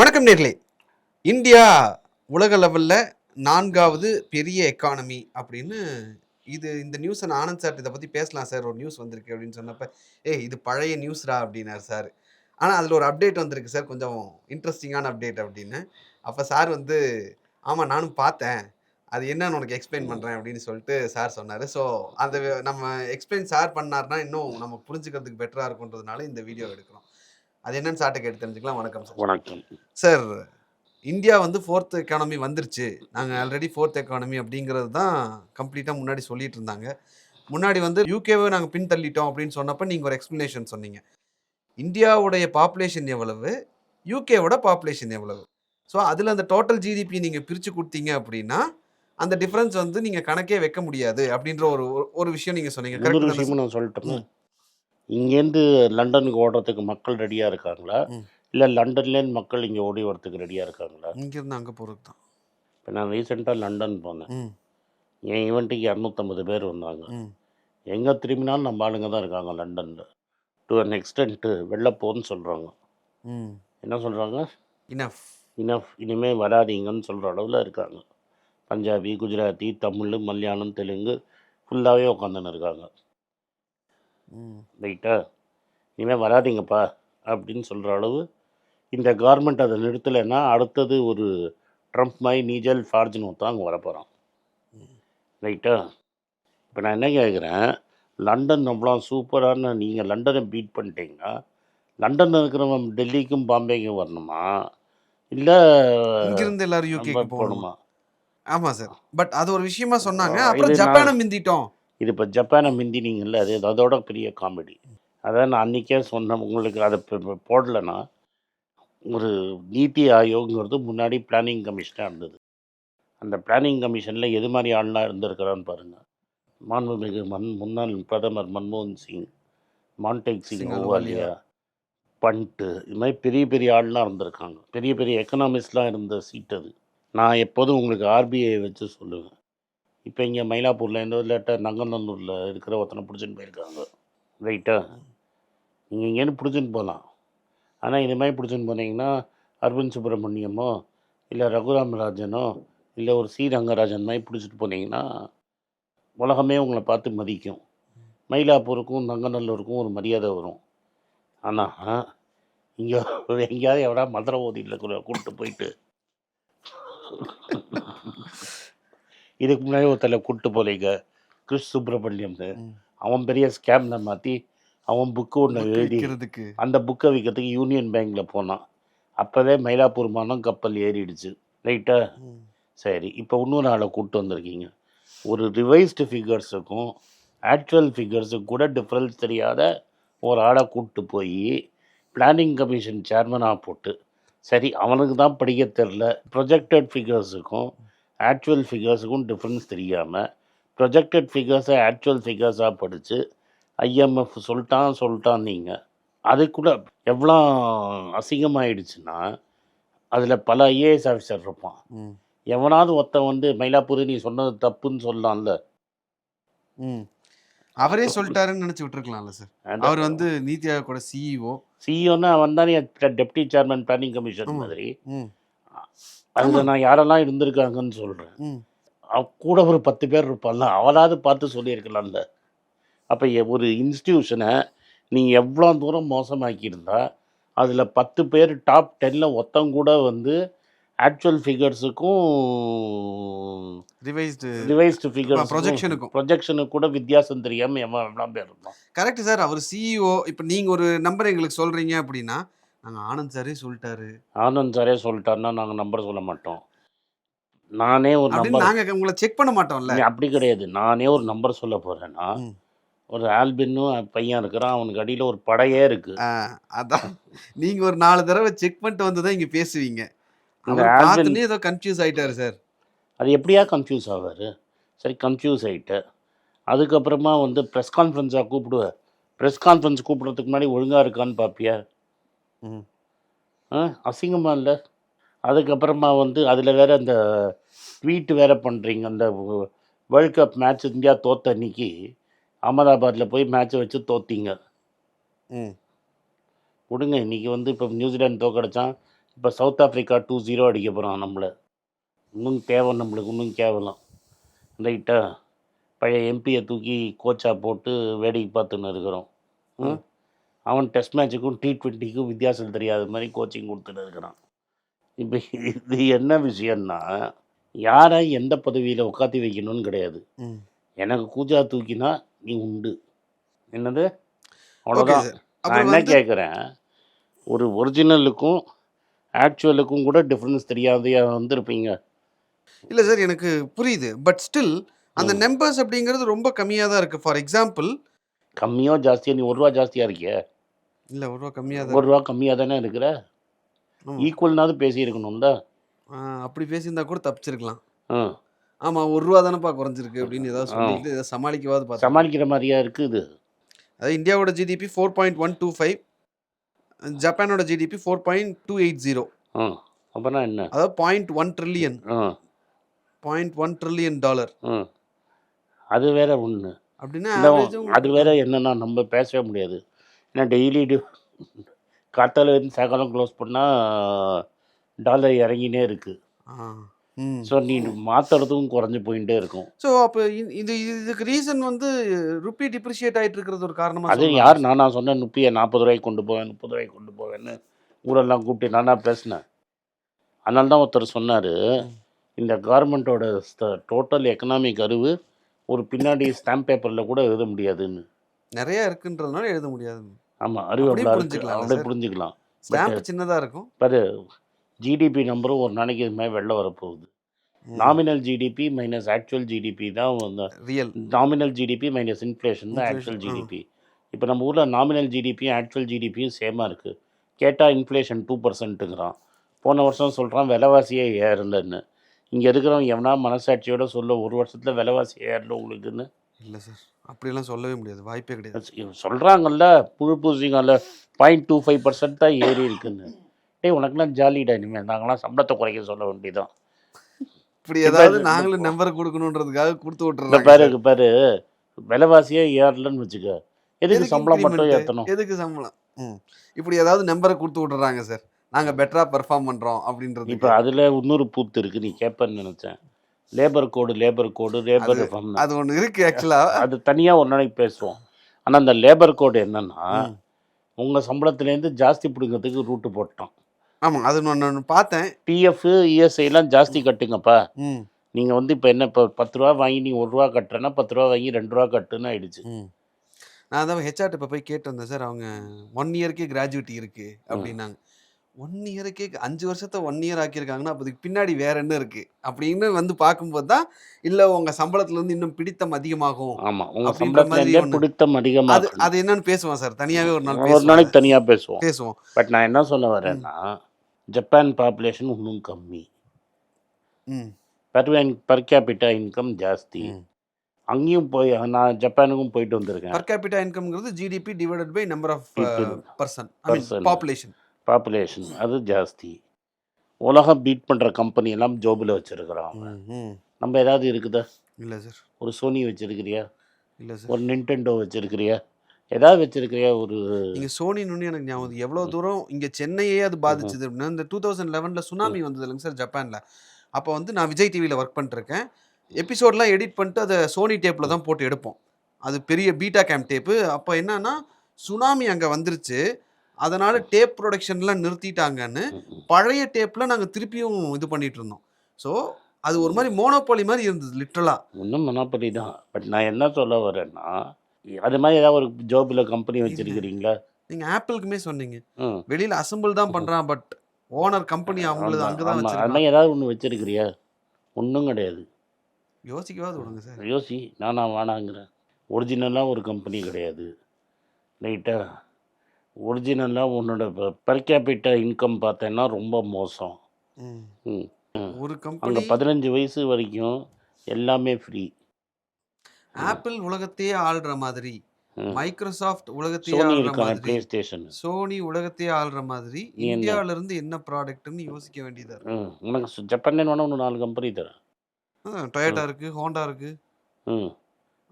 வணக்கம் நேர்களே. இந்தியா உலக லெவலில் நான்காவது பெரிய எக்கானமி அப்படின்னு இது இந்த நியூஸை நான் ஆனந்த் சார் இதை பற்றி பேசலாம் சார் ஒரு நியூஸ் வந்திருக்கு அப்படின்னு சொன்னப்ப ஏய் இது பழைய நியூஸ்ரா அப்படின்னார் சார் ஆனால் அதில் ஒரு அப்டேட் வந்திருக்கு சார் கொஞ்சம் இன்ட்ரெஸ்டிங்கான அப்டேட் அப்படின்னு. அப்போ சார் வந்து ஆமாம் நானும் பார்த்தேன். அது என்னன்னு உனக்கு எக்ஸ்பிளைன் பண்ணுறேன் அப்படின்னு சொல்லிட்டு சார் சொன்னார். ஸோ அந்த நம்ம எக்ஸ்பிளைன் சார் பண்ணார்னா இன்னும் நம்ம புரிஞ்சுக்கிறதுக்கு பெட்டராக இருக்குன்றதுனால இந்த வீடியோ எடுக்கிறோம். அது என்னன்னு சார்ட்ட கேட்டு தெரிஞ்சுக்கலாம். வணக்கம் சார். வணக்கம். சார் இந்தியா வந்து ஃபோர்த் எக்கானமி வந்துருச்சு. நாங்கள் ஆல்ரெடி ஃபோர்த் எக்கானமி அப்படிங்கிறது தான் கம்ப்ளீட்டாக முன்னாடி சொல்லிட்டு இருந்தாங்க. முன்னாடி வந்து யூகேவை நாங்கள் பின்தள்ளிட்டோம் அப்படின்னு சொன்னப்போ நீங்கள் ஒரு எக்ஸ்ப்ளனேஷன் சொன்னீங்க. இந்தியாவுடைய பாப்புலேஷன் எவ்வளவு? யூகேவோட பாப்புலேஷன் எவ்வளவு? ஸோ அதில் அந்த டோட்டல் ஜிடிபி நீங்கள் பிரித்து கொடுத்தீங்க அப்படின்னா அந்த டிஃப்ரென்ஸ் வந்து நீங்கள் கணக்கே வைக்க முடியாது அப்படின்ற ஒரு ஒரு- விஷயம் நீங்கள் சொன்னீங்க. இன்னொரு கரெக்ட் விஷயமும் நான். இங்கேருந்து லண்டனுக்கு ஓடுறதுக்கு மக்கள் ரெடியாக இருக்காங்களா. இல்லை லண்டன்லேருந்து மக்கள் இங்கே ஓடி வரதுக்கு ரெடியாக இருக்காங்களா? இங்கேருந்து அங்கே போகிறது தான். இப்போ நான் ரீசெண்டாக லண்டன் போனேன். என் ஈவெண்ட்டுக்கு இரநூத்தம்பது பேர் வந்தாங்க. எங்கே திரும்பினாலும் நம்ம ஆளுங்க தான் இருக்காங்க லண்டனில். டு அன் எக்ஸ்டென்ட்டு வெளில போன்னு சொல்கிறாங்க என்ன சொல்கிறாங்க இனஃப் இனஃப் இனிமேல் வராதீங்கன்னு சொல்கிற அளவில் இருக்காங்க. பஞ்சாபி குஜராத்தி தமிழ் மலையாளம் தெலுங்கு ஃபுல்லாகவே உட்காந்துன்னு இருக்காங்க. ரைட்டா இனிமேல் வராதீங்கப்பா அப்படின்னு சொல்கிற அளவு இந்த கவர்மெண்ட் அதை நிறுத்தலைன்னா அடுத்தது ஒரு ட்ரம்ப் மாதிரி நீஜல் ஃபார்ஜின் தான் அங்கே வரப்போகிறான் ரைட்டா இப்போ நான் என்ன கேட்குறேன் லண்டன் அவ்வளோ சூப்பரான நீங்கள் லண்டனை பீட் பண்ணிட்டீங்கன்னா லண்டனில் இருக்கிறவன் டெல்லிக்கும் பாம்பேக்கும் வரணுமா? இல்லை இங்கிருந்து எல்லாரும் யூகேக்கு போகணுமா? போகணுமா? ஆமா சார். பட் அது ஒரு விஷயமா சொன்னாங்க. அப்புறம் ஜப்பானை மிந்திட்டோம். இது இப்போ ஜப்பானை மிந்தினீங்கல்ல அது அதோட பெரிய காமெடி அதான் நான் அன்றைக்கே சொன்னேன் உங்களுக்கு அதை போடலைன்னா ஒரு நீத்தி ஆயோக்ங்கிறது முன்னாடி பிளானிங் கமிஷனாக இருந்தது. அந்த பிளானிங் கமிஷனில் எது மாதிரி ஆள்லாம் இருந்திருக்கிறான்னு பாருங்கள் மாண்புமிகு மன் முன்னாள் பிரதமர் மன்மோகன் சிங் மான்டேக் சிங் சிங் ஓவாலியா பண்ட்டு இது மாதிரி பெரிய பெரிய ஆள்லாம் இருந்திருக்காங்க. பெரிய பெரிய எக்கனாமிஸ்ட்லாம் இருந்த சீட் அது. நான் எப்போதும் உங்களுக்கு ஆர்பிஐ வச்சு சொல்லுவேன். இப்போ இங்கே மயிலாப்பூரில் இந்த இல்லாட்ட நங்கநல்லூரில் இருக்கிற ஒருத்தனை பிடிச்சின்னு போயிருக்காங்க. ரைட்டா? நீங்கள் இங்கேருந்து பிடிச்சின்னு போகலாம். ஆனால் இது மாதிரி பிடிச்சின்னு போனீங்கன்னா அரவிந்த் சுப்பிரமணியமோ இல்லை ரகுராம் ராஜனோ இல்லை ஒரு சி ரங்கராஜன் மாதிரி பிடிச்சிட்டு போனீங்கன்னா உலகமே உங்களை பார்த்து மதிக்கும். மயிலாப்பூருக்கும் நங்கநல்லூருக்கும் ஒரு மரியாதை வரும். ஆனால் இங்கே எங்கேயாவது எவடா மதுரை ஓதியில் கூப்பிட்டு போயிட்டு இதுக்கு முன்னாடி ஒருத்தல கூப்பிட்டு போலீங்க. கிறிஸ் சுப்பிரமணியம்னு ம். அவன் பெரிய ஸ்கேமில் மாற்றி அவன் புக்கு ஒன்று எழுதி விற்கிறதுக்கு அந்த புக்கை விற்கிறதுக்கு யூனியன் பேங்க்கில் போனான். அப்போவே மயிலாப்பூர் மானம் கப்பல் ஏறிடுச்சு. ரைட்டா. சரி இப்போ இன்னொரு ஆளை கூப்பிட்டு வந்திருக்கீங்க. ஒரு ரிவைஸ்டு ஃபிகர்ஸுக்கும் ஆக்சுவல் ஃபிகர்ஸுக்கும் கூட டிஃப்ரென்ஸ் தெரியாத ஒரு ஆளை கூப்பிட்டு போய் பிளானிங் கமிஷன் சேர்மனாக போட்டு சரி அவனுக்கு தான் படிக்க தெரில ப்ரொஜெக்டட் ஃபிகர்ஸுக்கும் ஆக்சுவல் ஃபிகர்ஸுக்கும் டிஃப்ரென்ஸ் தெரியாமல் ப்ரொஜெக்டட் ஃபிகர்ஸை ஆக்சுவல் ஃபிகர்ஸாக படித்து ஐஎம்எஃப் சொல்லிட்டான் சொல்லிட்டான் நீங்கள் அது கூட எவ்வளோ அசிங்கமாயிடுச்சுன்னா அதில் பல ஐஏஎஸ் ஆஃபீஸர் இருப்பான். எவனாவது ஒருத்தன் வந்து மயிலாப்பூர் நீ சொன்னது தப்புன்னு சொல்லலாம்ல ம். அவரே சொல்லிட்டாருன்னு நினைச்சு விட்டுருக்கலாம்ல சார் அவர் வந்து நீத்தி ஆயோகோட E சிஇஓ சிஇஓன்னா அவன் தானே டெப்டி சேர்மன் பிளானிங் கமிஷன். மாதிரி. அதில் நான் யாரெல்லாம் இருந்திருக்காங்கன்னு சொல்கிறேன் கூட ஒரு பத்து பேர் இருப்பான்ல அவனாவது பார்த்து சொல்லியிருக்கலாம்ல. அப்போ ஒரு இன்ஸ்டியூஷனை நீ எவ்வளோ தூரம் மோசமாக்கியிருந்தா அதில் பத்து பேர் டாப் டென்னில் ஒருத்தன் கூட வந்து ஆக்சுவல் ஃபிகர்ஸுக்கும் ரிவைஸ்டு ரிவைஸ்டு ஃபிகர்ஸ் ப்ரொஜெக்ஷனுக்கும் ப்ரொஜெக்ஷனுக்கு கூட வித்தியாசம் தெரியாமல் எவ்வளோ பேர் இருப்பான் கரெக்ட் சார் அவர் சிஇஓ இப்போ நீங்க ஒரு நம்பர் எங்களுக்கு சொல்றீங்க அப்படின்னா நாங்க ஆனந்த் சாரே சொல்லிட்டாரு. ஆனந்த் சாரே சொல்லிட்டாருன்னா நாங்கள் நம்பர் சொல்ல மாட்டோம். நானே ஒரு நம்பர் நாங்க உங்களை செக் பண்ண மாட்டோம்ல. அப்படி கிடையாது. நானே ஒரு நம்பர் சொல்ல போகிறேன்னா. ஒரு ஆல்பின்னும் பையன் இருக்கிறான் அவனுக்கு அடியில் ஒரு படையே இருக்குது ஆ, அதான். நீங்க ஒரு நாலு தடவை செக் பண்ணிட்டு வந்து தான் இங்க பேசுவீங்க. ஆல்பின் ஏதோ கன்ஃபியூஸ் ஆயிட்டாரு சார் அது எப்படியா கன்ஃபியூஸ் ஆவார்? சரி கன்ஃபியூஸ் ஆகிட்டு அதுக்கப்புறமா வந்து ப்ரெஸ் கான்ஃபரன்ஸாக கூப்பிடுவேன் ப்ரெஸ் கான்ஃபரன்ஸ் கூப்பிட்றதுக்கு முன்னாடி ஒழுங்காக இருக்கான்னு பார்ப்பியா அசிங்கமாக இல்லை. அதுக்கப்புறமா வந்து அதில் வேற அந்த ட்வீட் வேற பண்ணுறீங்க அந்த வேர்ல்ட் கப் மேட்ச் இந்தியா தோத்த அன்னைக்கு அகமதாபாத்தில் போய் மேட்ச்சை வச்சு தோத்தீங்க. ம். விடுங்க இன்றைக்கி வந்து இப்போ நியூசிலாந்து தோக்கடிச்சான். இப்போ சவுத் ஆஃப்ரிக்கா டூ ஜீரோ அடிக்க போகிறான் நம்மளை. இன்னும் தேவை நம்மளுக்கு இன்னும் கேவலம். ரைட்டா? பழைய எம்பியை தூக்கி கோச்சா போட்டு வேடிக்கை பார்த்துன்னு இருக்கிறோம். ம்? அவன் டெஸ்ட் மேட்சுக்கும் டி ட்வெண்ட்டிக்கும் வித்தியாசம் தெரியாத மாதிரி கோச்சிங் கொடுத்துட்டு இருக்கிறான். இப்போ இது என்ன விஷயம்னா யாரை எந்த பதவியில் உட்காத்தி வைக்கணும்னு கிடையாது. எனக்கு கூஜா தூக்கினா நீ உண்டு. என்னது? அவ்வளோதான் சார் நான் என்ன கேட்குறேன் ஒரு ஒரிஜினலுக்கும் ஆக்சுவலுக்கும் கூட டிஃப்ரென்ஸ் தெரியாதையா வந்திருப்பீங்க. இல்லை சார் எனக்கு புரியுது. பட் ஸ்டில் அந்த. நம்பர்ஸ் அப்படிங்கிறது ரொம்ப கம்மியாக தான் இருக்குது ஃபார் எக்ஸாம்பிள் கம்மியோ ஜாஸ்தியா நீ ஒரு ரூபா ஜாஸ்தியாக இருக்கிய? இல்லை ஒரு ரூபா கம்மியாக ஒரு தான் ரூபா கம்மியாக தானே இருக்கிற. ஈக்குவல்னாவது பேசியிருக்கணும்ல? அப்படி பேசியிருந்தா கூட தப்பிச்சிருக்கலாம். ஆமாம் ஒரு ரூபா தானேப்பா குறைஞ்சிருக்கு அப்படின்னு ஏதாவது. சொல்லிட்டு ஏதாவது சமாளிக்கவாது பார்த்தேன் சமாளிக்கிற மாதிரியா இருக்குது அதாவது இந்தியாவோட GDP four point one two five ஜப்பானோட GDP four point two eight zero ஆ அப்புறம் என்ன? அதாவது point one trillion point one trillion dollar அது வேற ஒன்று அப்படின்னா அது வேற என்னன்னா நம்ம பேசவே முடியாது. ஏன்னா டெய்லி காத்தால இருந்து சாயங்காலம் க்ளோஸ் பண்ணால் டாலர் இறங்கினே இருக்கு. ஆ ம். ஸோ நீ மாற்றுறதும் குறைஞ்சு போயிட்டே இருக்கும். ஸோ அப்போ இது இதுக்கு ரீசன் வந்து ருப்பி டிப்ரிஷியேட் ஆயிட்டு இருக்கிறது ஒரு காரணமா அது. யார் நானா சொன்னேன் முப்பியை நாற்பது ரூபாய்க்கு கொண்டு போவேன் முப்பது ரூபாய்க்கு கொண்டு போவேன்னு ஊரெல்லாம் கூப்பிட்டு நானா பேசினேன். அதனால தான் ஒருத்தர் சொன்னார் இந்த கவர்மெண்ட்டோட டோட்டல் எக்கனாமிக் அறிவு ஒரு பின்னாடி ஸ்டாம்ப் பேப்பரில் கூட எழுத முடியாதுன்னு. நிறைய இருக்குன்றதுனால எழுத முடியாது. ஆமாம் அறிவு புரிஞ்சுக்கலாம்ல அப்படியே? புரிஞ்சுக்கலாம். ஸ்டாம்ப் சின்னதா இருக்கும். பாரு ஜிடிபி நம்பரும் ஒரு நாளைக்கு இது மாதிரி வெளில வரப்போகுது. Nominal GDP minus actual GDP தான் real nominal GDP minus inflation தான் ஆக்சுவல். ஜிடிபி இப்போ நம்ம ஊரில் நாமினல் ஜிடிபியும் ஆக்சுவல் ஜிடிபியும் சேமாக இருக்குது கேட்டால் இன்ஃப்ளேஷன் டூ பர்சன்ட்டுங்கிறான் போன வருஷம் சொல்கிறான் விலைவாசியே ஏறலன்னு. இங்கே இருக்கிறவன் எவனா மனசாட்சியோட சொல்ல ஒரு வருஷத்தில் விலைவாசி ஏறல உங்களுக்குன்னு? இல்ல சார். அப்படியெல்லாம் சொல்லவே முடியாது. வாய்ப்பே கிடையாது. சொல்கிறாங்கல்ல புழு பூசிங்கல்ல பாயிண்ட் டூ ஃபைவ் பர்சன்ட் தான் ஏறி இருக்குன்னு. டேய் உனக்குலாம் ஜாலிடா இனிமேல் நாங்களாம் சம்பளத்தை குறைக்க சொல்ல வேண்டியதான் இப்படி இப்ப ஏதாவது நாங்களும் நம்பர் கொடுக்கணுன்றதுக்காக கொடுத்து விட்டுறாங்க. பாரு பாரு. விலைவாசியே ஏறலன்னு வச்சுக்க. எதுக்கு சம்பளம் மட்டும்? ஏற்றணும் எதுக்கு சம்பளம். இப்படி ஏதாவது நம்பரை கொடுத்து விட்டுறாங்க சார். நாங்க பெட்டரா பெர்ஃபார்ம் பண்றோம் அப்படின்றது இப்போ அதில் இன்னொரு பூத்து இருக்கு நீ கேட்பேன்னு நினச்சேன். Labour code labour code labour அது- ரிஃபார்ம் அது ஒண்ணு இருக்கு ஆக்சுவலா அது தனியாக ஒரு நாளைக்கு பேசுவோம். ஆனால் அந்த லேபர் கோடு என்னன்னா. உங்கள் சம்பளத்துலேருந்து ஜாஸ்தி பிடுங்கிறதுக்கு ரூட்டு போட்டோம். ஆமா அது நான் ஒண்ணு பார்த்தேன். பிஎஃப் இஎஸ்ஐலாம் ஜாஸ்தி கட்டுங்கப்பா. நீங்கள் வந்து இப்போ என்ன இப்போ பத்து ரூபா வாங்கி நீ ஒரு ரூபா கட்டுறேன்னா பத்து ரூபா வாங்கி ரெண்டு ரூபா கட்டுன்னு ஆயிடுச்சு. நான் தான் ஹெச்ஆர்ட்ட இப்போ போய் கேட்டு வந்தேன் சார் அவங்க ஒன் இயர்க்கே கிராஜுவிட்டி இருக்கு அப்படின்னாங்க. ஒன் இயருக்கே அஞ்சு வருஷத்தை ஒன் இயர் ஆக்கியிருக்காங்கன்னா அப்போ இதுக்கு பின்னாடி வேற என்ன இருக்கு? அப்படின்னு வந்து பார்க்கும்போது தான் இல்லை உங்க சம்பளத்துல இருந்து இன்னும் பிடித்தம் அதிகமாகும் மாதிரி சம்பளத்துலேருந்தே ஒண்ணு. பிடித்தம் அது அதிகமாக அது என்னன்னு பேசுவோம் சார் தனியாவே ஒரு நாள் ஒரு நாளைக்கு தனியாக பேசுவோம். பேசுவோம். பட் நான் என்ன சொல்ல வரேன்னா ஜப்பான் பாப்புலேஷன் இன்னும் கம்மி. பர் பர் கேபிட்டா இன்கம் ஜாஸ்தி. அங்கேயும் போய் நான் ஜப்பானுக்கும் போயிட்டு வந்திருக்கேன். Per capita இன்கம்ங்கிறது GDP divided by number of. Person. Population population அது ஜாஸ்தி. உலகம் பீட் பண்ணுற கம்பெனி எல்லாம் ஜோபில் வச்சுருக்குறோம் ம் நம்ம ஏதாவது இருக்குதா? இல்லை சார் ஒரு சோனி வச்சிருக்கிறியா? இல்லை சார் ஒரு நிண்டெண்டோ வச்சிருக்கிறியா? ஏதாவது வச்சிருக்கிறியா? ஒரு நீங்க சோனி நுண்ணி எனக்கு ஞாபகம் வருது. எவ்வளவு தூரம் இங்க சென்னையே அது பாதிச்சது அப்படின்னா இந்த டூ தௌசண்ட் லெவனில் சுனாமி வந்தது இல்லைங்க சார் ஜப்பான்ல அப்போ வந்து நான் விஜய் டிவியில் ஒர்க் பண்ணிருக்கேன். எபிசோட்லாம் எடிட் பண்ணிட்டு அதை சோனி டேப்பில் தான் போட்டு எடுப்போம். அது பெரிய பீட்டா கேம் டேப்பு அப்போ என்னன்னா சுனாமி அங்கே வந்துருச்சு. அதனால டேப் ப்ரொடக்ஷன்லாம் நிறுத்திட்டாங்கன்னு பழைய டேப்பில் நாங்கள் திருப்பியும் இது பண்ணிட்டு இருந்தோம். ஸோ அது ஒரு மாதிரி மோனோபாலி மாதிரி இருந்தது லிட்ரலாக ஒன்றும் மனப்படி தான். பட் நான் என்ன சொல்ல வரேன்னா அது மாதிரி ஏதாவது ஒரு ஜோபில் கம்பெனி வச்சிருக்கிறீங்களா? நீங்கள் ஆப்பிளுக்குமே சொன்னீங்க. வெளியில் அசம்பிள் தான் பண்ணுறான் பட் ஓனர் கம்பெனி அவங்களது அங்கே தான் அது ஏதாவது ஒன்று வச்சிருக்கிறியா? ஒன்றும் கிடையாது. யோசிக்கவாது விடுங்க சார். யோசி நானா வேணாங்கிறேன் ஒரிஜினலாக ஒரு கம்பெனி கிடையாது. ரைட்டா ஒரிஜினலாக உன்னோட பெர் கேபிட்டா இன்கம் பார்த்தேன்னா ரொம்ப மோசம். ஒரு கம்பெனி பதினஞ்சு வயசு வரைக்கும் எல்லாமே ஃப்ரீ ஆப்பிள் உலகத்தையே ஆள்ற மாதிரி. மைக்ரோசாஃப்ட் உலகத்தையே ஆள்ற மாதிரி சோனி உலகத்தையே ஆள்ற மாதிரி? இந்தியாவில இருந்து என்ன ப்ராடக்ட்னு யோசிக்க வேண்டியதா உனக்கு ஜப்பான்லேன்னு வேணா ஒன்று நாலு கம்பெனி தரேன். டொயோட்டா இருக்கு ஹோண்டா இருக்கு.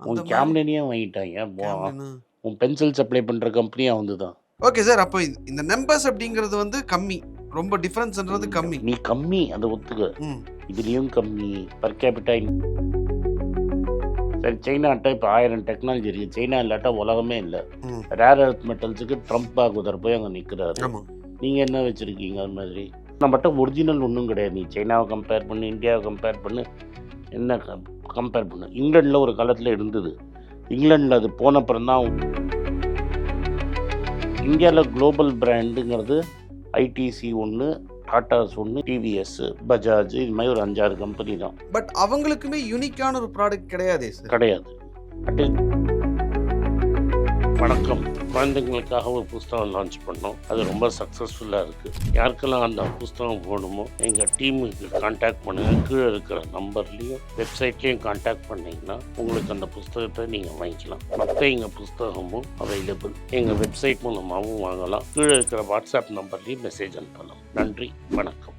உன் கேம்லினையே வாங்கிட்டாங்க. உன் பென்சில் சப்ளை பண்ணுற கம்பெனியாக வந்து தான் ஓகே சார் அப்போ இந்த- நம்பர்ஸ் அப்படிங்கிறது வந்து கம்மி. ரொம்ப டிஃபரன்ஸ்ன்றது கம்மி. நீ கம்மி அதை ஒத்துக்க. இதுலேயும் கம்மி. பர் கேபிட்டா சரி சைனாட்ட இப்போ ஆயிரம் டெக்னாலஜி இருக்குது சைனா இல்லாட்டா உலகமே இல்லை. ரேர் எர்த் மெட்டல்ஸுக்கு ட்ரம்ப் பாகுதர் போய் அங்கே நிற்கிறாரு நீங்கள் என்ன வச்சுருக்கீங்க அது மாதிரி? நம்மகிட்ட ஒரிஜினல் ஒன்றும் கிடையாது. நீ சைனாவை கம்பேர் பண்ணு இந்தியாவை கம்பேர் பண்ணு என்ன கம்பேர் பண்ணு. இங்கிலாண்டில் ஒரு காலத்தில் இருந்தது. இங்கிலாண்டில் அது போன அப்புறம் தான் இந்தியாவில் குளோபல் பிராண்டுங்கிறது ஐடிசி ஒன்று டாட்டாஸ் ஒன்று டிவிஎஸ் பஜாஜ் இது மாதிரி ஒரு அஞ்சாறு கம்பெனி தான். பட் அவங்களுக்குமே யூனிக்கான ஒரு ப்ராடக்ட் கிடையாதே கிடையாது. வணக்கம். குழந்தைங்களுக்காக ஒரு புஸ்தகம் லான்ச் பண்ணோம். அது ரொம்ப சக்ஸஸ்ஃபுல்லாக இருக்குது யாருக்கெல்லாம் அந்த புஸ்தகம் போகணுமோ எங்கள் டீமுக்கு காண்டாக்ட் பண்ணுங்கள் கீழே இருக்கிற நம்பர்லேயும் வெப்சைட்லேயும் காண்டாக்ட் பண்ணிங்கன்னா உங்களுக்கு அந்த புஸ்தகத்தை நீங்கள் வாங்கிக்கலாம். மற்ற எங்கள் புஸ்தகமும் அவைலபிள் எங்கள் வெப்சைட் மூலமாகவும் வாங்கலாம். கீழே இருக்கிற வாட்ஸ்அப் நம்பர்லேயும் மெசேஜ் அனுப்பலாம். நன்றி வணக்கம்.